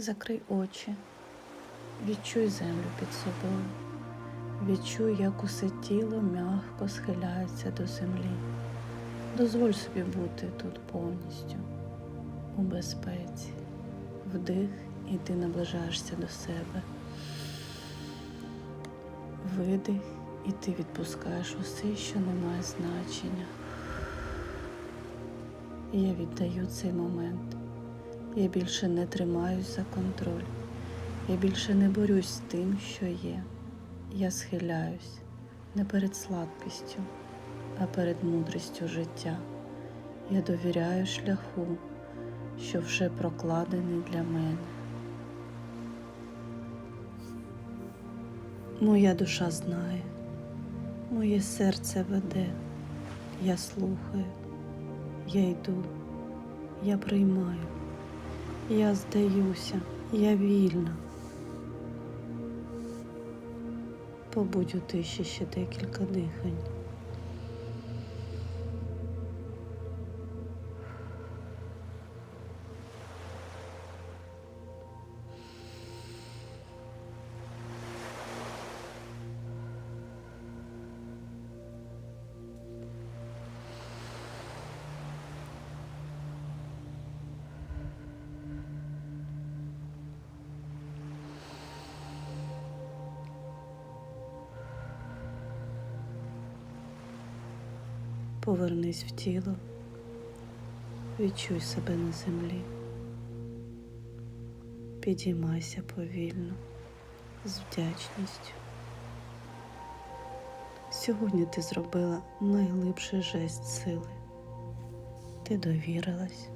Закрий очі, відчуй землю під собою, відчуй, як усе тіло м'яко схиляється до землі. Дозволь собі бути тут повністю у безпеці. Вдих, і ти наближаєшся до себе. Видих, і ти відпускаєш усе, що не має значення. Я віддаю цей момент. Я більше не тримаюсь за контроль. Я більше не борюсь з тим, що є. Я схиляюсь не перед слабкістю, а перед мудрістю життя. Я довіряю шляху, що вже прокладений для мене. Моя душа знає, моє серце веде, я слухаю, я йду, я приймаю, я здаюся, я вільна. Побудь у тиші ще декілька дихань. Повернись в тіло, відчуй себе на землі. Підіймайся повільно, з вдячністю. Сьогодні ти зробила найглибший жест сили. Ти довірилась,